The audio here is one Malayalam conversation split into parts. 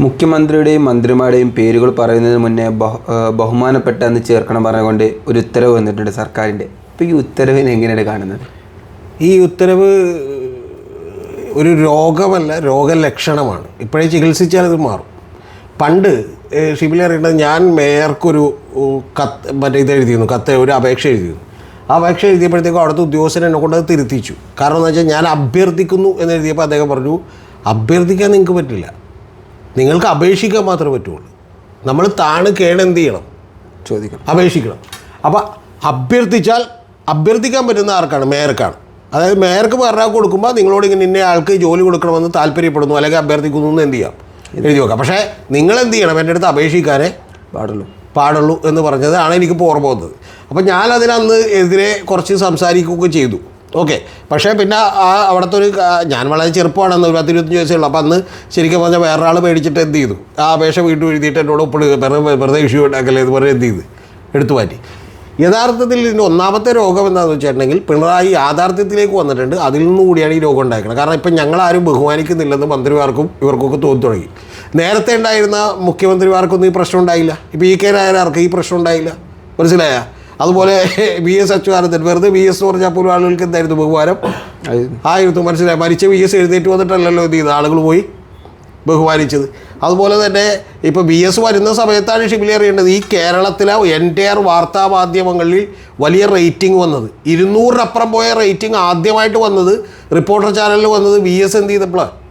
മുഖ്യമന്ത്രിയുടെയും മന്ത്രിമാരുടെയും പേരുകൾ പറയുന്നതിന് മുന്നേ ബഹു ബഹുമാനപ്പെട്ട എന്ന് ചേർക്കണം പറഞ്ഞുകൊണ്ട് ഒരു ഉത്തരവ് വന്നിട്ടുണ്ട് സർക്കാരിന്റെ. അപ്പോൾ ഈ ഉത്തരവിനെ എങ്ങനെയാണ് കാണുന്നത്? ഈ ഉത്തരവ് ഒരു രോഗമല്ല രോഗലക്ഷണമാണ്. ഇപ്പോഴേ ചികിത്സിച്ചാൽ ഇത് മാറും. പണ്ട് ഷിബിൽ അറിയേണ്ടത് ഞാൻ മേയർക്കൊരു കത്ത് മറ്റേ ഇത് എഴുതിയിരുന്നു കത്ത് ഒരു അപേക്ഷ എഴുതിയിരുന്നു. ആ അപേക്ഷ എഴുതിയപ്പോഴത്തേക്കും അവിടുത്തെ ഉദ്യോഗസ്ഥൻ എന്നെ കൊണ്ട് തിരുത്തിച്ചു. കാരണം എന്ന് വെച്ചാൽ ഞാൻ അഭ്യർത്ഥിക്കുന്നു എന്ന് എഴുതിയപ്പോൾ അദ്ദേഹം പറഞ്ഞു അഭ്യർത്ഥിക്കാൻ നിങ്ങൾക്ക് പറ്റില്ല. നിങ്ങൾക്ക് അപേക്ഷിക്കാൻ മാത്രമേ പറ്റുള്ളൂ. നമ്മൾ താണ് കേണെന്ത് എന്ത് ചെയ്യണം? ചോദിക്കണം. അപേക്ഷിക്കണം. അപ്പോൾ അഭ്യർത്ഥിച്ചാൽ അഭ്യർത്ഥിക്കാൻ പറ്റുന്ന ആർക്കാണ്? മേയർക്കാണ്. അതായത് മേയർക്ക് പറഞ്ഞാൽ കൊടുക്കുമ്പോൾ നിങ്ങളോട് ഇങ്ങനെ ഇന്ന ആൾക്ക് ജോലി കൊടുക്കണമെന്ന് താല്പര്യപ്പെടുന്നു അല്ലെങ്കിൽ അഭ്യർത്ഥിക്കുന്നു എന്ന് എന്ത് ചെയ്യാം? എഴുതി വെക്കാം. പക്ഷേ നിങ്ങൾ എന്ത് ചെയ്യണം? എന്റെ അടുത്ത് അപേക്ഷിക്കാനേ പാടുള്ളൂ. പാടുള്ളൂ എന്ന് പറഞ്ഞത് ആണ് എനിക്കിപ്പോൾ ഓർമ്മ വന്നത്. അപ്പോൾ ഞാൻ അതിനന്ന് എതിരെ കുറച്ച് സംസാരിക്കുകയൊക്കെ ചെയ്തു. ഓക്കെ. പക്ഷേ പിന്നെ ആ അവിടുത്തെ ഒരു ഞാൻ വളരെ ചെറുപ്പമാണ് അന്ന് ഒരു പത്തിരുപത്തഞ്ച് വയസ്സുള്ളൂ അപ്പോൾ അന്ന് ശരിക്കും പറഞ്ഞാൽ വേറൊരാൾ മേടിച്ചിട്ട് എന്ത് ചെയ്തു? ആ അപേക്ഷ വീട്ടിൽ എഴുതിയിട്ട് എന്നോട് ഒപ്പിട് വെറുതെ വെറുതെ ഇഷ്യൂ ഉണ്ടാക്കല്ലേ എന്ന് പറഞ്ഞ് എന്ത് ചെയ്ത്? എടുത്തു മാറ്റി. യഥാർത്ഥത്തിൽ ഇതിന്റെ ഒന്നാമത്തെ രോഗം എന്താണെന്ന് വെച്ചിട്ടുണ്ടെങ്കിൽ പിണറായി യാഥാർത്ഥ്യത്തിലേക്ക് വന്നിട്ടുണ്ട്. അതിൽ നിന്ന് കൂടിയാണ് ഈ രോഗം ഉണ്ടായിരിക്കുന്നത് കാരണം ഇപ്പം ഞങ്ങളാരും ബഹുമാനിക്കുന്നില്ലെന്ന് മന്ത്രിമാർക്കും ഇവർക്കൊക്കെ തോന്നി തുടങ്ങി നേരത്തെ ഉണ്ടായിരുന്ന മുഖ്യമന്ത്രിമാർക്കൊന്നും ഈ പ്രശ്നം ഉണ്ടായില്ല? ഇപ്പോൾ ഈ കെ നായനാർക്ക് ഈ പ്രശ്നം ഉണ്ടായില്ല? മനസ്സിലായ? അതുപോലെ വി എസ് അച്യുതാനന്ദൻ. വെറുതെ വി എസ് എന്ന് പറഞ്ഞാൽ പോലും ആളുകൾക്ക് എന്തായിരുന്നു ബഹുമാനം? ആയിരുന്നു മനസ്സിലായി മരിച്ച വി എസ് എഴുന്നേറ്റ് വന്നിട്ടല്ലല്ലോ എന്ത് ചെയ്ത് ആളുകൾ പോയി ബഹുമാനിച്ചത്. അതുപോലെ തന്നെ ഇപ്പോൾ ബി എസ് വരുന്ന സമയത്താണ് ഷിബിലി അറിയേണ്ടത്. ഈ കേരളത്തിലെ എന്റയർ വാർത്താ മാധ്യമങ്ങളിൽ വലിയ റേറ്റിംഗ് വന്നത്. ഇരുന്നൂറിനപ്പുറം പോയ റേറ്റിംഗ് ആദ്യമായിട്ട് വന്നത് റിപ്പോർട്ടർ ചാനലിൽ വന്നത് ബി എസ് എന്ത് ചെയ്തപ്പോഴാണ്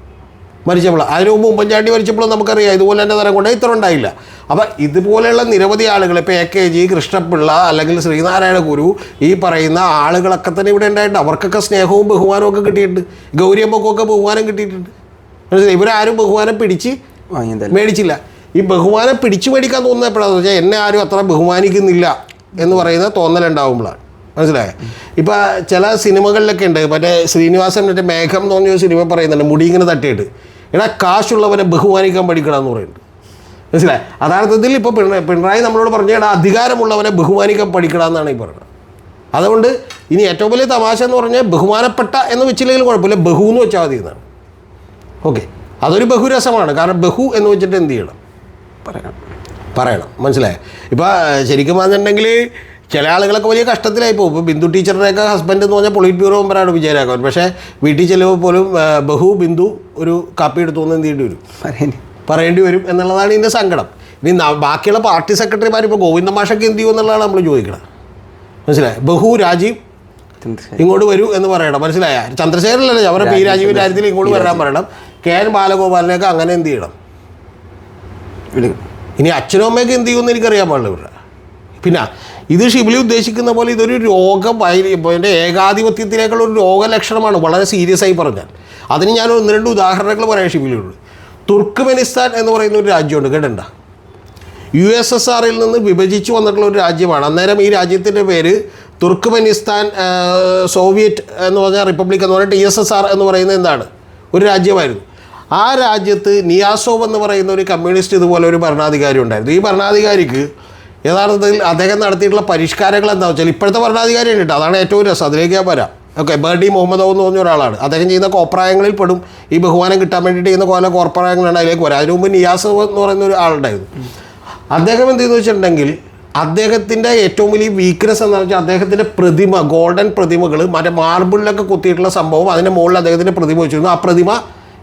മരിച്ചപ്പോൾ അതിനു മുമ്പ് ഉമ്മൻചാണ്ടി മരിച്ചപ്പോൾ നമുക്കറിയാം ഇതുപോലെ തന്നെ തരം കൊണ്ട് ഇത്ര ഉണ്ടായില്ല. അപ്പം ഇതുപോലെയുള്ള നിരവധി ആളുകൾ ഇപ്പോൾ എ കെ ജി കൃഷ്ണപിള്ള അല്ലെങ്കിൽ ശ്രീനാരായണ ഗുരു ഈ പറയുന്ന ആളുകളൊക്കെ തന്നെ ഇവിടെ ഉണ്ടായിട്ടുണ്ട്. അവർക്കൊക്കെ സ്നേഹവും ബഹുമാനവും ഒക്കെ കിട്ടിയിട്ടുണ്ട്. ഗൗരിയമ്മക്കൊക്കെ ബഹുമാനം കിട്ടിയിട്ടുണ്ട്. മനസ്സിലായി? ഇവരാരും ബഹുമാനം പിടിച്ച് മേടിച്ചില്ല. ഈ ബഹുമാനം പിടിച്ചു മേടിക്കാൻ തോന്നുന്നത് എപ്പോഴാണെന്ന് വെച്ചാൽ എന്നെ ആരും അത്ര ബഹുമാനിക്കുന്നില്ല എന്ന് പറയുന്ന തോന്നലുണ്ടാവുമ്പോഴാണ് മനസ്സിലായോ? ഇപ്പം ചില സിനിമകളിലൊക്കെ ഉണ്ട്. മറ്റേ ശ്രീനിവാസൻ മറ്റേ മേഘം എന്ന് പറഞ്ഞൊരു സിനിമ പറയുന്നുണ്ട്. മുടി ഇങ്ങനെ തട്ടിയിട്ട്. എടാ കാശുള്ളവനെ ബഹുമാനിക്കാൻ പഠിക്കണം എന്ന് പറയുന്നുണ്ട്. മനസ്സിലായി? അതാർത്ഥത്തിൽ ഇപ്പോൾ പിണറായി പിണറായി നമ്മളോട് പറഞ്ഞു എടാ അധികാരമുള്ളവനെ ബഹുമാനിക്കാൻ പഠിക്കണം എന്നാണ് ഈ പറയുന്നത് അതുകൊണ്ട് ഇനി ഏറ്റവും വലിയ തമാശ എന്ന് പറഞ്ഞാൽ ബഹുമാനപ്പെട്ട എന്ന് വെച്ചില്ലെങ്കിൽ കുഴപ്പമില്ല. ബഹു എന്ന് വെച്ചാൽ മതി എന്നാണ്. ഓക്കെ. അതൊരു ബഹുരസമാണ്. കാരണം ബഹു എന്ന് വെച്ചിട്ട് എന്ത് ചെയ്യണം? പറയണം. പറയണം. മനസ്സിലായോ? ഇപ്പോൾ ശരിക്കും പറഞ്ഞിട്ടുണ്ടെങ്കിൽ ചില ആളുകളൊക്കെ വലിയ കഷ്ടത്തിലായി പോകും. ഇപ്പോൾ ബിന്ദു ടീച്ചറുടെയൊക്കെ ഹസ്ബൻഡ് എന്ന് പറഞ്ഞാൽ പൊളിറ്റ് ബ്യൂറോ മെമ്പറാണ് വിജയരാഘവൻ പക്ഷേ വീട്ടിൽ ചെല്ലുമ്പോൾ പോലും ബഹു ബിന്ദു ഒരു കാപ്പി എടുത്തു എന്ന് എന്ത് ചെയ്യേണ്ടി വരും? പറയേണ്ടി വരും. എന്നുള്ളതാണ് ഇതിന്റെ സങ്കടം. ഇനി ബാക്കിയുള്ള പാർട്ടി സെക്രട്ടറിമാർ ഇപ്പോൾ ഗോവിന്ദ മാഷൊക്കെ എന്ത് ചെയ്യും എന്നുള്ളതാണ് നമ്മൾ ചോദിക്കുന്നത് മനസ്സിലായി? ബഹു രാജീവ് ഇങ്ങോട്ട് വരൂ എന്ന് പറയണം. മനസ്സിലായ? ചന്ദ്രശേഖരനല്ലേ? അവരെ പി. രാജീവിന്റെ കാര്യത്തിൽ ഇങ്ങോട്ട് വരാൻ പറയണം. കെ. എൻ. ബാലഗോപാലിനെയൊക്കെ അങ്ങനെ എന്ത് ചെയ്യണം? ഇനി അച്ഛനും അമ്മയൊക്കെ എന്ത് ചെയ്യുമെന്ന് എനിക്കറിയാൻ പാടില്ല ഇവരുടെ. പിന്നെ ഇത് ഷിബിലി ഉദ്ദേശിക്കുന്ന പോലെ ഇതൊരു രോഗം എന്റെ ഏകാധിപത്യത്തിലേക്കുള്ള ഒരു രോഗലക്ഷണമാണ്. വളരെ സീരിയസ് ആയി പറഞ്ഞാൽ. അതിന് ഞാൻ ഒന്ന് രണ്ട് ഉദാഹരണങ്ങൾ പറയാം ഷിബിലിയോട് തുർക്ക്മെനിസ്ഥാൻ എന്ന് പറയുന്ന ഒരു രാജ്യമുണ്ട്. കേട്ടണ്ട യു എസ് എസ് ആറിൽ നിന്ന് വിഭജിച്ച് വന്നിട്ടുള്ള ഒരു രാജ്യമാണ്. അന്നേരം ഈ രാജ്യത്തിന്റെ പേര് തുർക്ക്മെനിസ്ഥാൻ സോവിയറ്റ് എന്ന് പറഞ്ഞ റിപ്പബ്ലിക് എന്ന് പറഞ്ഞാൽ ടി എസ് എസ് ആർ എന്ന് പറയുന്നത് എന്താണ്? ഒരു രാജ്യമായിരുന്നു. ആ രാജ്യത്ത് നിയാസോവ് എന്ന് പറയുന്ന ഒരു കമ്മ്യൂണിസ്റ്റ് ഇതുപോലെ ഒരു ഭരണാധികാരി ഉണ്ടായിരുന്നു. ഈ ഭരണാധികാരിക്ക് യഥാർത്ഥത്തിൽ അദ്ദേഹം നടത്തിയിട്ടുള്ള പരിഷ്കാരങ്ങൾ എന്താ വെച്ചാൽ ഇപ്പോഴത്തെ ഭരണാധികാരി ഉണ്ട് അതാണ് ഏറ്റവും രസം. അതിലേക്ക് ഞാൻ വരാം. ഓക്കെ ബേർഡി മുഹമ്മദ് എന്ന് പറഞ്ഞ ഒരാളാണ്. അദ്ദേഹം ചെയ്യുന്ന കോപ്രായങ്ങളിൽ പെടും. ഈ ബഹുമാനം കിട്ടാൻ വേണ്ടിയിട്ട് ചെയ്യുന്ന കോല കോർപ്രായങ്ങളാണ് അതിലേക്ക് വരാം. അതിനു മുമ്പ് നിയാസ് എന്ന് പറയുന്ന ഒരു ആളുണ്ടായിരുന്നു. അദ്ദേഹം എന്ത് ചെയ്തു വെച്ചിട്ടുണ്ടെങ്കിൽ അദ്ദേഹത്തിന്റെ ഏറ്റവും വലിയ വീക്ക്നെസ് എന്ന് പറഞ്ഞാൽ അദ്ദേഹത്തിന്റെ പ്രതിമ ഗോൾഡൻ പ്രതിമകൾ മറ്റേ മാർബിളിലൊക്കെ കുത്തിയിട്ടുള്ള സംഭവം അതിന്റെ മുകളിൽ അദ്ദേഹത്തിന്റെ പ്രതിമ വെച്ചിരുന്നു. ആ പ്രതിമ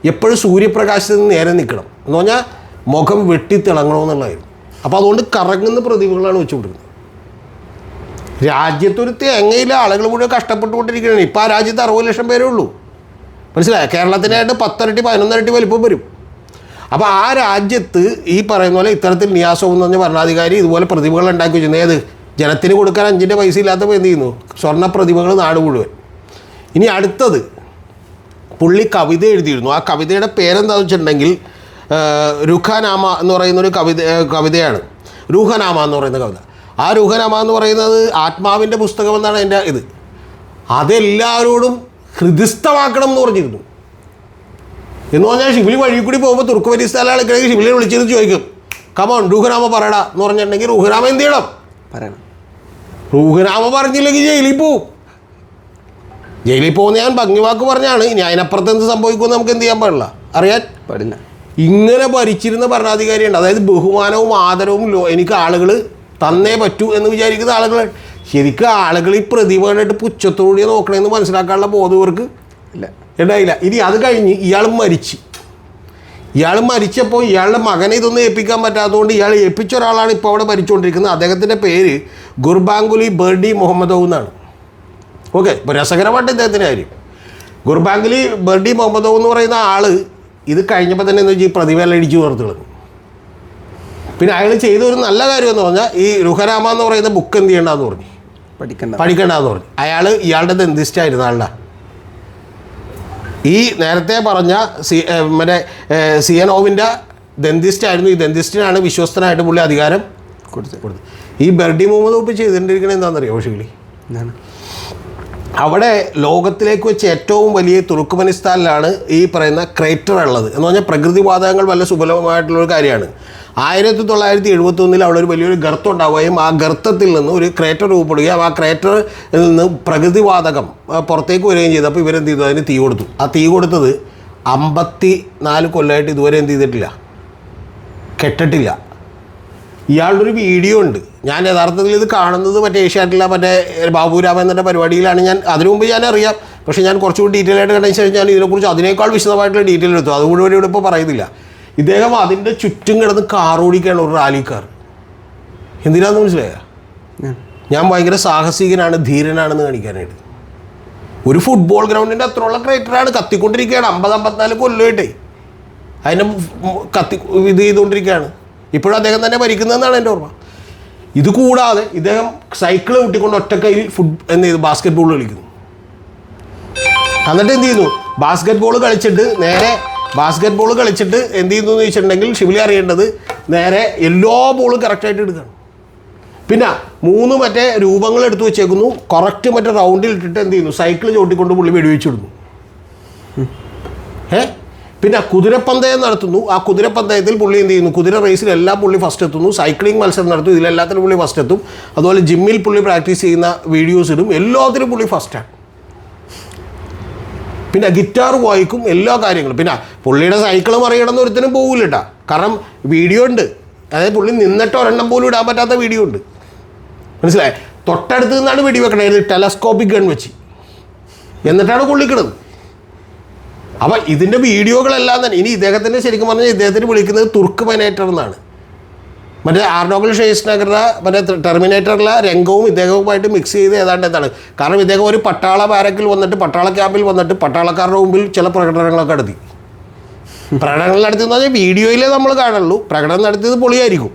എപ്പോഴും സൂര്യപ്രകാശത്തിൽ നിന്ന് നേരെ നിൽക്കണം. എന്ന് പറഞ്ഞാൽ മുഖം വെട്ടിത്തിളങ്ങണമെന്നുള്ളതായിരുന്നു. അപ്പോൾ അതുകൊണ്ട് കറങ്ങുന്ന പ്രതിമകളാണ് കൊടുക്കുന്നത്. രാജ്യത്തൊരു തേങ്ങയിലെ ആളുകൾ മുഴുവൻ കഷ്ടപ്പെട്ടുകൊണ്ടിരിക്കുകയാണ്. ഇപ്പോൾ ആ രാജ്യത്ത് അറുപത് ലക്ഷം പേരേ ഉള്ളൂ. മനസ്സിലായോ? കേരളത്തിനായിട്ട് പത്തരട്ടി പതിനൊന്നരട്ടി വലിപ്പം വരും. അപ്പോൾ ആ രാജ്യത്ത് ഈ പറയുന്ന പോലെ ഇത്തരത്തിൽ നിയാസോ എന്ന് പറഞ്ഞ ഭരണാധികാരി ഇതുപോലെ പ്രതിമകൾ ഉണ്ടാക്കി വെച്ചിരുന്നു. ഏത്? ജനത്തിന് കൊടുക്കാൻ അഞ്ചിന്റെ പൈസ ഇല്ലാത്തപ്പോൾ എന്ത് ചെയ്യുന്നു? സ്വർണ പ്രതിമകൾ നാട് മുഴുവൻ. ഇനി അടുത്തത് പുള്ളി കവിത എഴുതിയിരുന്നു. ആ കവിതയുടെ പേരെന്താണെന്ന് വെച്ചിട്ടുണ്ടെങ്കിൽ രുഖനാമ എന്ന് പറയുന്ന ഒരു കവിത കവിതയാണ്. രൂഹനാമ എന്ന് പറയുന്ന കവിത. ആ രൂഹനാമ എന്ന് പറയുന്നത് ആത്മാവിന്റെ പുസ്തകം എന്നാണ് എന്റെ ഇത്. അതെല്ലാവരോടും ഹൃദിസ്ഥമാക്കണം എന്ന് പറഞ്ഞിരുന്നു. എന്ന് പറഞ്ഞാൽ ഷിബിലി വഴി കൂടി പോകുമ്പോൾ തുർക്കുവരി ആളുകളെ ഷിബിലിനെ വിളിച്ചിരുന്ന് ചോദിക്കും. കമോൺ രൂഹനാമ പറയടാ എന്ന് പറഞ്ഞിട്ടുണ്ടെങ്കിൽ രൂഹനാമ എന്ത് ചെയ്യണം? പറയണം. റൂഹനാമ പറഞ്ഞില്ലെങ്കിൽ ജയിലിൽ പോവും. ജയിലിൽ പോകുന്ന ഞാൻ ഭംഗിവാക്ക് പറഞ്ഞാണ്. ഇനി അതിനപ്പുറത്ത് എന്ത് സംഭവിക്കുമെന്ന് നമുക്ക് എന്ത് ചെയ്യാൻ പാടില്ല? അറിയാൻ? പാടില്ല. ഇങ്ങനെ ഭരിച്ചിരുന്ന ഭരണാധികാരിയുണ്ട്. അതായത് ബഹുമാനവും ആദരവും എനിക്ക് ആളുകൾ തന്നേ പറ്റൂ എന്ന് വിചാരിക്കുന്ന ആളുകൾ ശരിക്കും ആളുകൾ ഈ പ്രതിഭകളായിട്ട് പുച്ഛത്തോടെ നോക്കണമെന്ന് മനസ്സിലാക്കാനുള്ള ബോധം ഇവർക്ക് ഇല്ല. ഉണ്ടായില്ല ഇനി അത് കഴിഞ്ഞ് ഇയാൾ മരിച്ചു. ഇയാൾ മരിച്ചപ്പോൾ ഇയാളുടെ മകനെ ഇതൊന്നും ഏൽപ്പിക്കാൻ പറ്റാത്തതുകൊണ്ട് ഇയാൾ ഏൽപ്പിച്ച ഒരാളാണ് ഇപ്പോൾ അവിടെ ഭരിച്ചുകൊണ്ടിരിക്കുന്നത് അദ്ദേഹത്തിന്റെ പേര് ഗുർബാങ്കുലി ബേർഡി മുഹമ്മദവ് എന്നാണ്. ഓക്കെ രസകരമായിട്ട് ഇദ്ദേഹത്തിന്റെ കാര്യം. ഗുർബാങ്കുലി ബേർഡി മുഹമ്മദവ് എന്ന് പറയുന്ന ആൾ ഇത് കഴിഞ്ഞപ്പോൾ തന്നെ എന്ന് വെച്ചാൽ ഈ പ്രതിമയെല്ലാം ഇടിച്ചു കളഞ്ഞു പിന്നെ അയാൾ ചെയ്ത ഒരു നല്ല കാര്യം എന്ന് പറഞ്ഞാൽ ഈ രുഹരാമ എന്ന് പറയുന്ന ബുക്ക് എന്ത് ചെയ്യണ്ടെന്ന് പറഞ്ഞു. പഠിക്കണ്ട. പഠിക്കണ്ടെന്ന് പറഞ്ഞു. അയാൾ ഇയാളുടെ ദന്തിസ്റ്റായിരുന്നു ആളുടെ. ഈ നേരത്തെ പറഞ്ഞ സി മറ്റേ സി എൻ ഓവിന്റെ ദന്തിസ്റ്റായിരുന്നു ഈ ദന്തിസ്റ്റിനാണ് വിശ്വസ്തനായിട്ട് പുള്ളി അധികാരം കൊടുത്ത് കൊടുത്തത്. ഈ ബെർഡി മുഹമ്മദ് ഉപ്പ് ചെയ്തിട്ടിരിക്കണത് എന്താണെന്നറിയോ ഷീലി എന്താണ്? അവിടെ ലോകത്തിലേക്ക് വെച്ച് ഏറ്റവും വലിയ തുർക്കുമനിസ്ഥാനിലാണ് ഈ പറയുന്ന ക്രേറ്റർ ഉള്ളത്. എന്ന് പറഞ്ഞാൽ പ്രകൃതിവാതകങ്ങൾ വല്ല സുലഭമായിട്ടുള്ളൊരു കാര്യമാണ്. ആയിരത്തി തൊള്ളായിരത്തി എഴുപത്തി ഒന്നിൽ അവിടെ ഒരു വലിയൊരു ഗർത്തം ഉണ്ടാവുകയും ആ ഗർത്തത്തിൽ നിന്ന് ഒരു ക്രേറ്റർ രൂപപ്പെടുകയും ആ ക്രേറ്ററിൽ നിന്ന് പ്രകൃതിവാതകം പുറത്തേക്ക് വരികയും ചെയ്തു. അപ്പോൾ ഇവരെന്ത് ചെയ്തു? അതിന് തീ കൊടുത്തു. ആ തീ കൊടുത്തത് അമ്പത്തി നാല് കൊല്ലമായിട്ട് ഇതുവരെ എന്ത് ചെയ്തിട്ടില്ല? കെട്ടിട്ടില്ല. ഇയാളുടെ ഒരു വീഡിയോ ഉണ്ട്. ഞാൻ യഥാർത്ഥത്തിൽ ഇത് കാണുന്നത് മറ്റേ ഏഷ്യാറ്റിലെ മറ്റേ ബാബുരാമൻ എന്ന പരിപാടിയിലാണ്. ഞാൻ അതിനു മുമ്പ് ഞാൻ അറിയാം പക്ഷേ ഞാൻ കുറച്ചുകൂടി ഡീറ്റെയിൽ ആയിട്ട് കണ്ടതിന് ശേഷം ഞാൻ ഇതിനെക്കുറിച്ച് അതിനേക്കാൾ വിശദമായിട്ടുള്ള ഡീറ്റെയിൽ എടുത്തു. അതുകൂടി ഇവിടെ ഇവിടെ ഇപ്പോൾ പറയുന്നില്ല. ഇദ്ദേഹം അതിന്റെ ചുറ്റും കിടന്ന് കാർ ഓടിക്കുകയാണ് ഒരു റാലിക്കാർ. എന്തിനാന്ന് മനസ്സിലായ? ഞാൻ. ഞാൻ ഭയങ്കര സാഹസികനാണ് ധീരനാണെന്ന് കാണിക്കാനായിട്ട്. ഒരു ഫുട്ബോൾ ഗ്രൗണ്ടിന്റെ അത്രയുള്ള ക്രേറ്ററാണ് കത്തിക്കൊണ്ടിരിക്കുകയാണ്. അമ്പത് അമ്പത്തിനാല് കൊല്ലമായിട്ടേ അതിനെ കത്തി ഇത് ചെയ്തുകൊണ്ടിരിക്കുകയാണ്. ഇപ്പോഴും അദ്ദേഹം തന്നെ ഭരിക്കുന്നതെന്നാണ് എന്റെ ഓർമ്മ. ഇത് കൂടാതെ ഇദ്ദേഹം സൈക്കിൾ കൂട്ടിക്കൊണ്ട് ഒറ്റക്കൈയിൽ ഫുട് എന്ത് ചെയ്തു? ബാസ്കറ്റ് ബോൾ കളിക്കുന്നു. എന്നിട്ട് എന്ത് ചെയ്യുന്നു? ബാസ്കറ്റ് ബോൾ കളിച്ചിട്ട് നേരെ ബാസ്കറ്റ് ബോൾ കളിച്ചിട്ട് എന്ത് ചെയ്യുന്നു എന്ന് വെച്ചിട്ടുണ്ടെങ്കിൽ ശിവലി അറിയേണ്ടത് നേരെ എല്ലാ ബോളും കറക്റ്റായിട്ട് എടുക്കണം പിന്നെ മൂന്ന് മറ്റേ രൂപങ്ങൾ എടുത്തു വെച്ചേക്കുന്നു. കറക്റ്റ് മറ്റേ റൗണ്ടിൽ ഇട്ടിട്ട് എന്ത് ചെയ്യുന്നു? സൈക്കിൾ ചവിട്ടിക്കൊണ്ട് പുള്ളി വെടിവെച്ചിടുന്നു ഏ? പിന്നെ കുതിരപ്പന്തയം നടത്തുന്നു. ആ കുതിരപ്പന്തയത്തിൽ പുള്ളി എന്ത് ചെയ്യുന്നു? കുതിര റേസിലെല്ലാം പുള്ളി ഫസ്റ്റ് എത്തുന്നു. സൈക്ലിംഗ് മത്സരം നടത്തും ഇതിലെല്ലാത്തിനും പുള്ളി ഫസ്റ്റ് എത്തും. അതുപോലെ ജിമ്മിൽ പുള്ളി പ്രാക്ടീസ് ചെയ്യുന്ന വീഡിയോസ് ഇടും. എല്ലാത്തിലും പുള്ളി ഫസ്റ്റാണ് പിന്നെ ഗിറ്റാർ വായിക്കും. എല്ലാ കാര്യങ്ങളും. പിന്നെ പുള്ളിയുടെ സൈക്കിളും മറികടന്ന് ഒരുത്തിനും പോകില്ല കാരണം വീഡിയോ ഉണ്ട്. അതായത് പുള്ളി നിന്നിട്ട് ഒരെണ്ണം പോലും ഇടാൻ പറ്റാത്ത വീഡിയോ ഉണ്ട്. മനസ്സിലായി? തൊട്ടടുത്ത് നിന്നാണ് വെടിവെക്കണത് ടെലസ്കോപ്പിക് ഗൺ വെച്ച്. എന്നിട്ടാണ് കൊള്ളിക്കണത് അപ്പം ഇതിന്റെ വീഡിയോകളെല്ലാം തന്നെ ഇനി ഇദ്ദേഹത്തിന്റെ ശരിക്കും പറഞ്ഞാൽ ഇദ്ദേഹത്തിന് വിളിക്കുന്നത് തുർക്ക് മെനേറ്റർ എന്നാണ്. മറ്റേ ആർഡോഗൽ ഷെയ്സ് നഗറിലെ മറ്റേ ടെർമിനേറ്ററിലെ രംഗവും ഇദ്ദേഹവുമായിട്ട് മിക്സ് ചെയ്ത് ഏതാണ്ട് എന്താണ്. കാരണം ഇദ്ദേഹം ഒരു പട്ടാള ബാരക്കിൽ വന്നിട്ട് പട്ടാള ക്യാമ്പിൽ വന്നിട്ട് പട്ടാളക്കാരുടെ മുമ്പിൽ ചില പ്രകടനങ്ങളൊക്കെ നടത്തി. പ്രകടനങ്ങൾ നടത്തിയെന്ന് പറഞ്ഞാൽ വീഡിയോയിലേ നമ്മൾ കാണുള്ളൂ. പ്രകടനം നടത്തിയത് പൊളിയായിരിക്കും.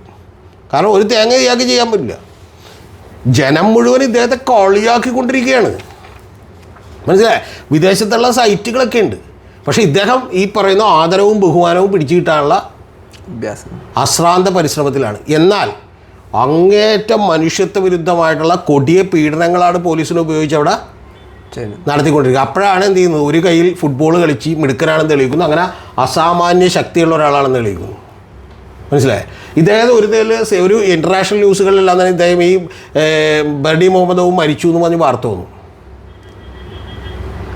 കാരണം ഒരു തേങ്ങ ഇയാൾക്ക് ചെയ്യാൻ പറ്റില്ല. ജനം മുഴുവൻ ഇദ്ദേഹത്തെ കോളിയാക്കിക്കൊണ്ടിരിക്കുകയാണ്. മനസ്സിലായി? വിദേശത്തുള്ള സൈറ്റുകളൊക്കെ ഉണ്ട്. പക്ഷേ ഇദ്ദേഹം ഈ പറയുന്ന ആദരവും ബഹുമാനവും പിടിച്ചു കിട്ടാനുള്ള അഭ്യാസം. അശ്രാന്ത പരിശ്രമത്തിലാണ്. എന്നാൽ അങ്ങേറ്റം മനുഷ്യത്വ വിരുദ്ധമായിട്ടുള്ള കൊടിയ പീഡനങ്ങളാണ് പോലീസിനെ ഉപയോഗിച്ച് അവിടെ നടത്തിക്കൊണ്ടിരിക്കുക. അപ്പോഴാണ് എന്ത് ചെയ്യുന്നത്? ഒരു കയ്യിൽ ഫുട്ബോൾ കളിച്ച് മിടുക്കനാണെന്ന് തെളിയിക്കുന്നു. അങ്ങനെ അസാമാന്യ ശക്തിയുള്ള ഒരാളാണെന്ന് തെളിയിക്കുന്നു. മനസ്സിലായേ? ഇദ്ദേഹം ഒരു ഒരു ഇന്റർനാഷണൽ ന്യൂസുകളിലെല്ലാം തന്നെ ഇദ്ദേഹം ഈ ബർഡി മുഹമ്മദവും മരിച്ചു എന്ന് പറഞ്ഞ് വാർത്ത വന്നു.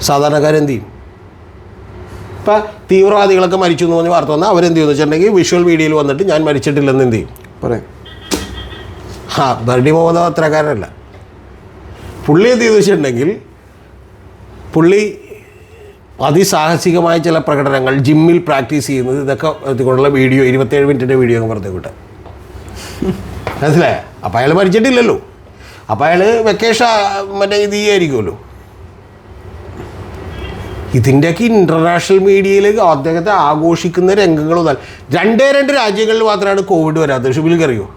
സാധാരണക്കാരെന്ത് ചെയ്യും? ഇപ്പം തീവ്രവാദികളൊക്കെ മരിച്ചു എന്ന് പറഞ്ഞ് വാർത്ത വന്നാൽ അവരെന്ത് ചെയ്യുന്നു വെച്ചിട്ടുണ്ടെങ്കിൽ വിഷ്വൽ മീഡിയയിൽ വന്നിട്ട് ഞാൻ മരിച്ചിട്ടില്ലെന്ന് എന്ത് ചെയ്യും? പറയാം. ആ ബർഡി മുഹമ്മദ് അത്രക്കാരനല്ല പുള്ളി എന്ത് ചെയ്തു വെച്ചിട്ടുണ്ടെങ്കിൽ പുള്ളി അതിസാഹസികമായ ചില പ്രകടനങ്ങൾ ജിമ്മിൽ പ്രാക്ടീസ് ചെയ്യുന്നത് ഇതൊക്കെ എത്തിക്കൊണ്ടുള്ള വീഡിയോ ഇരുപത്തേഴ് മിനിറ്റിന്റെ വീഡിയോ അങ്ങ് പുറത്തേക്ക് വിട്ടെ. മനസ്സിലായ? അപ്പം അയാൾ മരിച്ചിട്ടില്ലല്ലോ. അപ്പം അയാൾ വെക്കേഷ മറ്റേ ഇത് ഇതിന്റെയൊക്കെ ഇന്റർനാഷണൽ മീഡിയയിൽ അദ്ദേഹത്തെ ആഘോഷിക്കുന്ന രംഗങ്ങളൊന്നും രണ്ടേ രണ്ട് രാജ്യങ്ങളിൽ മാത്രമാണ് കോവിഡ് വരാത്തത്. ഷുബിൽക്കറിയോ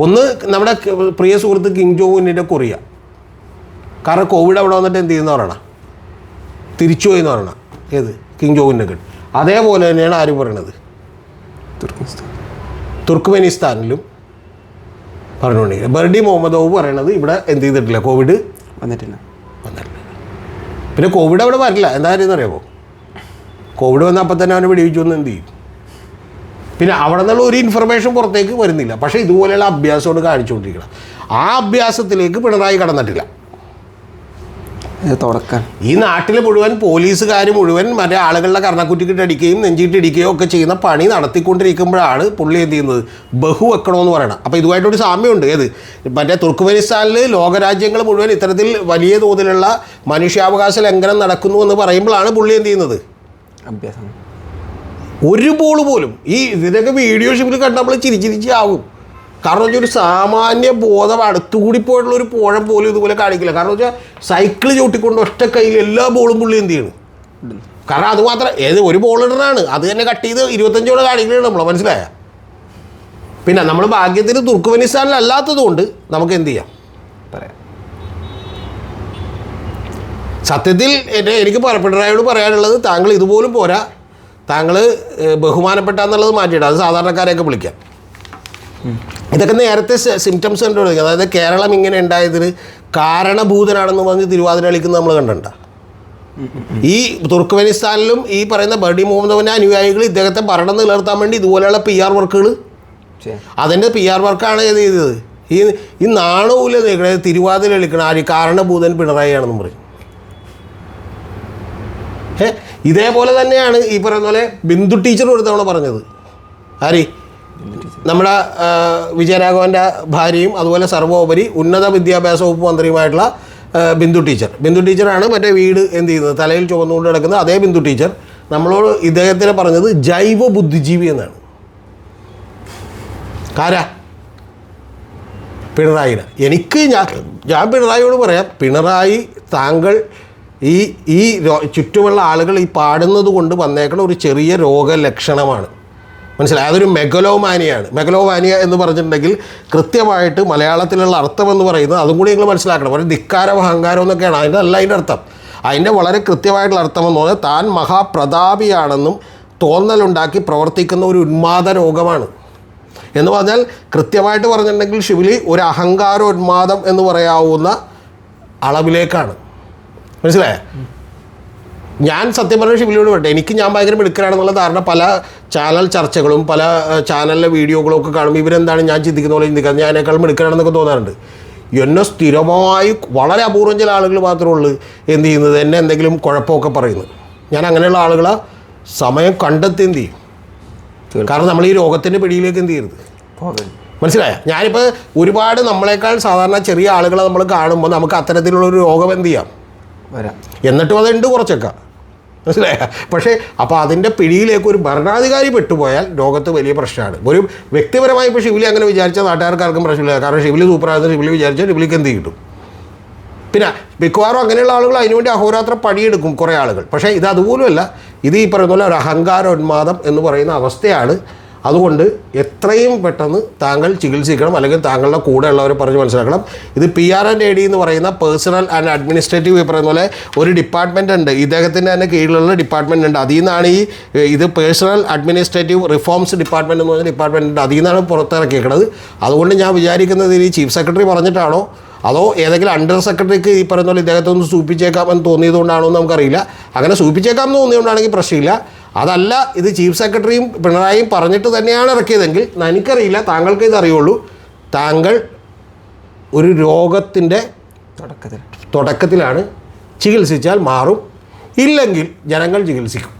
ഒന്ന് നമ്മുടെ പ്രിയ സുഹൃത്ത് കിങ് ജോങ്ങിന്റെ കൊറിയ. കാരണം കോവിഡ് അവിടെ വന്നിട്ട് എന്ത് ചെയ്യുന്ന പറയണം? തിരിച്ചു പോയി എന്ന് പറയണം. ഏത്? കിങ് ജോങ്ങിന്റെ കെട്ട് അതേപോലെ തന്നെയാണ് ആര് പറയണത്? തുർക്ക്മെനിസ്ഥാനിലും പറഞ്ഞുകൊണ്ടിരിക്കുന്നത് ബർഡി മുഹമ്മദോവ് പറയണത് ഇവിടെ എന്ത് ചെയ്തിട്ടില്ല? കോവിഡ് വന്നിട്ടില്ല. പിന്നെ കോവിഡ് അവിടെ വരില്ല. എന്താ കാര്യം അറിയാമോ കോവിഡ് വന്ന അപ്പം തന്നെ അവനെ വെടിവെച്ചു എന്ന് എന്ത് ചെയ്യും? പിന്നെ അവിടെ നിന്നുള്ള ഒരു ഇൻഫർമേഷൻ പുറത്തേക്ക് വരുന്നില്ല. പക്ഷേ ഇതുപോലെയുള്ള അഭ്യാസമാണ് കാണിച്ചുകൊണ്ടിരിക്കണം ആ അഭ്യാസത്തിലേക്ക് പിണറായി കടന്നിട്ടില്ല. തുടക്കം ഈ നാട്ടിൽ മുഴുവൻ പോലീസുകാർ മുഴുവൻ മറ്റേ ആളുകളുടെ കർണക്കുറ്റിക്കിട്ട് അടിക്കുകയും നെഞ്ചിട്ട് ഇടിക്കുകയും ഒക്കെ ചെയ്യുന്ന പണി നടത്തിക്കൊണ്ടിരിക്കുമ്പോഴാണ് പുള്ളി എന്ത് ചെയ്യുന്നത്? ബഹു വെക്കണമെന്ന് പറയണം. അപ്പോൾ ഇതുമായിട്ടൊരു സാമ്യമുണ്ട്. ഏത്? മറ്റേ തുർക്കുമനിസ്ഥാനിൽ ലോകരാജ്യങ്ങൾ മുഴുവൻ ഇത്തരത്തിൽ വലിയ തോതിലുള്ള മനുഷ്യാവകാശ ലംഘനം നടക്കുന്നു എന്ന് പറയുമ്പോഴാണ് പുള്ളി എന്ത് ചെയ്യുന്നത്? അഭ്യാസം ഒരു ബോൾ പോലും ഈ ഇതിനൊക്കെ വീഡിയോ ഷിപ്പിൽ കണ്ട് നമ്മൾ ചിരിച്ചിരിച്ച് ആവും കാരണം വെച്ചാൽ ഒരു സാമാന്യ ബോധം അടുത്തുകൂടി പോയിട്ടുള്ള ഒരു പോഴം പോലും ഇതുപോലെ കാണിക്കില്ല. കാരണം വെച്ചാൽ സൈക്കിൾ ചവിട്ടിക്കൊണ്ട് ഒറ്റ കയ്യിൽ എല്ലാ ബോളും പുള്ളി എന്ത് ചെയ്യണം? കാരണം അത് മാത്രം ഏത് ഒരു ബോൾ ഇടണാണ് അത് തന്നെ കട്ട് ചെയ്ത് ഇരുപത്തഞ്ചോടെ കാണിക്കലാണ് നമ്മൾ മനസ്സിലായ? പിന്നെ നമ്മൾ ഭാഗ്യത്തിന് തുർക്കുമെനിസ്ഥാനിലല്ലാത്തത് കൊണ്ട് നമുക്ക് എന്ത് ചെയ്യാം? പറയാം. സത്യത്തിൽ എന്റെ എനിക്ക് പിണറായിയോട് പറയാനുള്ളത് താങ്കൾ ഇതുപോലും പോരാ. താങ്കൾ ബഹുമാനപ്പെട്ട എന്നുള്ളത് അത് സാധാരണക്കാരെയൊക്കെ വിളിക്കാം. ഇതൊക്കെ നേരത്തെ സിംറ്റംസ് കണ്ടുപിടിക്കുക അതായത് കേരളം ഇങ്ങനെ ഉണ്ടായതിന് കാരണഭൂതനാണെന്ന് പറഞ്ഞ് തിരുവാതിര കളിക്കുന്നത് നമ്മൾ കണ്ടിട്ടുണ്ട്? ഈ തുർക്ക്മെനിസ്ഥാനിലും ഈ പറയുന്ന ബഡി മുഹമ്മദിന്റെ അനുയായികൾ ഇദ്ദേഹത്തെ ഭരണം നിലനിർത്താൻ വേണ്ടി ഇതുപോലെയുള്ള പി ആർ വർക്കുകൾ അതിന്റെ പി ആർ വർക്കാണ് ഇത് ചെയ്തത്? ഈ ഈ നാണവുമില്ല നിൽക്കണത് തിരുവാതിര കളിക്കണ ആര്? കാരണഭൂതൻ പിണറായിയാണെന്നും പറയും. ഏ? ഇതേപോലെ തന്നെയാണ് ഈ പറയുന്ന പോലെ ബിന്ദു ടീച്ചർ ഒരു തവണ പറഞ്ഞത്. ആരി? നമ്മുടെ വിജയരാഘവന്റെ ഭാര്യയും അതുപോലെ സർവോപരി ഉന്നത വിദ്യാഭ്യാസ വകുപ്പ് മന്ത്രിയുമായിട്ടുള്ള ബിന്ദു ടീച്ചർ. ബിന്ദു ടീച്ചറാണ് മറ്റേ വീട് എന്ത് ചെയ്യുന്നത് തലയിൽ ചുവന്നുകൊണ്ട് കിടക്കുന്ന അതേ ബിന്ദു ടീച്ചർ. നമ്മളോട് ഇദ്ദേഹത്തിന് പറഞ്ഞത് ജൈവ ബുദ്ധിജീവി എന്നാണ്. ആരാ? പിണറായിനെ എനിക്ക് ഞാൻ ഞാൻ പിണറായിയോട് പറയാം. പിണറായി താങ്കൾ ഈ ഈ ചുറ്റുമുള്ള ആളുകൾ ഈ പാടുന്നത് കൊണ്ട് വന്നേക്കുന്ന ഒരു ചെറിയ രോഗലക്ഷണമാണ്. മനസ്സിലായി? അതൊരു മെഗലോമാനിയാണ്. മെഗലോമാനിയ എന്ന് പറഞ്ഞിട്ടുണ്ടെങ്കിൽ കൃത്യമായിട്ട് മലയാളത്തിലുള്ള അർത്ഥം എന്ന് പറയുന്നത് അതും കൂടി നിങ്ങൾ മനസ്സിലാക്കണം. ഒരു ധിക്കാരം അഹങ്കാരം എന്നൊക്കെയാണ്. അതിന്റെ അല്ല അതിന്റെ അർത്ഥം. അതിന്റെ വളരെ കൃത്യമായിട്ടുള്ള അർത്ഥം എന്ന് പറഞ്ഞാൽ താൻ മഹാപ്രതാപിയാണെന്നും തോന്നലുണ്ടാക്കി പ്രവർത്തിക്കുന്ന ഒരു ഉന്മാദ രോഗമാണ്. എന്ന് പറഞ്ഞാൽ കൃത്യമായിട്ട് പറഞ്ഞിട്ടുണ്ടെങ്കിൽ ശിവലി ഒരു അഹങ്കാരോന്മാദം എന്ന് പറയാവുന്ന അളവിലേക്കാണ്. മനസ്സിലായേ? ഞാൻ സത്യം പറഞ്ഞ ഷിബിലിയോട് വേണ്ട എനിക്ക് ഞാൻ ഭയങ്കര മിടുക്കരാണെന്നുള്ള ധാരണ പല ചാനൽ ചർച്ചകളും പല ചാനലിലെ വീഡിയോകളും ഒക്കെ കാണുമ്പോൾ ഇവരെന്താണ് ഞാൻ ചിന്തിക്കുന്ന പോലെ ചിന്തിക്കുന്നത് ഞാനേക്കാൾ മിടുക്കരാണെന്നൊക്കെ തോന്നാറുണ്ട്. എന്നെ സ്ഥിരമായി വളരെ അപൂർവം ചില ആളുകൾ മാത്രമേ ഉള്ളൂ എന്ത് ചെയ്യുന്നത് എന്നെ എന്തെങ്കിലും കുഴപ്പമൊക്കെ പറയുന്നത്. ഞാൻ അങ്ങനെയുള്ള ആളുകളെ സമയം കണ്ടെത്തി എന്ത് ചെയ്യും? കാരണം നമ്മൾ ഈ രോഗത്തിന്റെ പിടിയിലേക്ക് എന്ത് ചെയ്യരുത്. മനസ്സിലായ? ഞാനിപ്പോൾ ഒരുപാട് നമ്മളെക്കാൾ സാധാരണ ചെറിയ ആളുകളെ നമ്മൾ കാണുമ്പോൾ നമുക്ക് അത്തരത്തിലുള്ള ഒരു രോഗം എന്ത് ചെയ്യാം? വരാം. എന്നിട്ടും അതുണ്ട് കുറച്ചൊക്കെ. മനസ്സിലായ പക്ഷേ അപ്പോൾ അതിന്റെ പിടിയിലേക്ക് ഒരു ഭരണാധികാരി പെട്ടുപോയാൽ ലോകത്ത് വലിയ പ്രശ്നമാണ്. ഒരു വ്യക്തിപരമായി ഇപ്പോൾ ഷിബിലി അങ്ങനെ വിചാരിച്ച നാട്ടുകാർക്കാർക്കും പ്രശ്നമില്ല. കാരണം ഷിബിലി സൂപ്പറായിരുന്നു ഷിബിലി വിചാരിച്ചാൽ ഷിബിലിക്ക് എന്ത് കിട്ടും? പിന്നെ മിക്കവാറും അങ്ങനെയുള്ള ആളുകൾ അതിനുവേണ്ടി അഹോരാത്രം പണിയെടുക്കും കുറേ ആളുകൾ. പക്ഷേ ഇത് അതുപോലുമല്ല. ഇത് ഈ പറയുന്ന പോലെ ഒരു അഹങ്കാരോന്മാദം എന്ന് പറയുന്ന അവസ്ഥയാണ് അതുകൊണ്ട് എത്രയും പെട്ടെന്ന് താങ്കൾ ചികിത്സിക്കണം അല്ലെങ്കിൽ താങ്കളുടെ കൂടെ ഉള്ളവരെ പറഞ്ഞ് മനസ്സിലാക്കണം. ഇത് P R N A D എന്ന് പറയുന്ന പേഴ്സണൽ ആൻഡ് അഡ്മിനിസ്ട്രേറ്റീവ് പറയുന്ന പോലെ ഒരു ഡിപ്പാർട്ട്മെന്റ് ഉണ്ട്. ഇദ്ദേഹത്തിന്റെ തന്നെ കീഴിലുള്ള ഡിപ്പാർട്ട്മെന്റ് ഉണ്ട്. അതിൽ നിന്നാണ് ഈ ഇത് പേഴ്സണൽ അഡ്മിനിസ്ട്രേറ്റീവ് റിഫോംസ് ഡിപ്പാർട്ട്മെന്റ് എന്ന് പറഞ്ഞ ഡിപ്പാർട്ട്മെന്റ് ഉണ്ട്. അതിൽ നിന്നാണ് പുറത്തിറക്കിയേക്കുന്നത് അതുകൊണ്ട് ഞാൻ വിചാരിക്കുന്നത് ഈ ചീഫ് സെക്രട്ടറി പറഞ്ഞിട്ടാണോ? അതോ ഏതെങ്കിലും അണ്ടർ സെക്രട്ടറിക്ക് ഈ പറയുന്ന പോലെ ഇദ്ദേഹത്തെ ഒന്ന് സൂപ്പിച്ചേക്കാമെന്ന് തോന്നിയതുകൊണ്ടാണോ എന്ന് നമുക്കറിയില്ല. അങ്ങനെ സൂപ്പിച്ചേക്കാമെന്ന് തോന്നിയതുകൊണ്ടാണെങ്കിൽ പ്രശ്നമില്ല. അതല്ല ഇത് ചീഫ് സെക്രട്ടറിയും പിണറായിയും പറഞ്ഞിട്ട് തന്നെയാണ് ഇറക്കിയതെങ്കിൽ എനിക്കറിയില്ല താങ്കൾക്ക് ഇത് അറിയുള്ളൂ. താങ്കൾ ഒരു രോഗത്തിന്റെ തുടക്കത്തിൽ. തുടക്കത്തിലാണ് ചികിത്സിച്ചാൽ മാറും. ഇല്ലെങ്കിൽ ജനങ്ങൾ ചികിത്സിക്കും.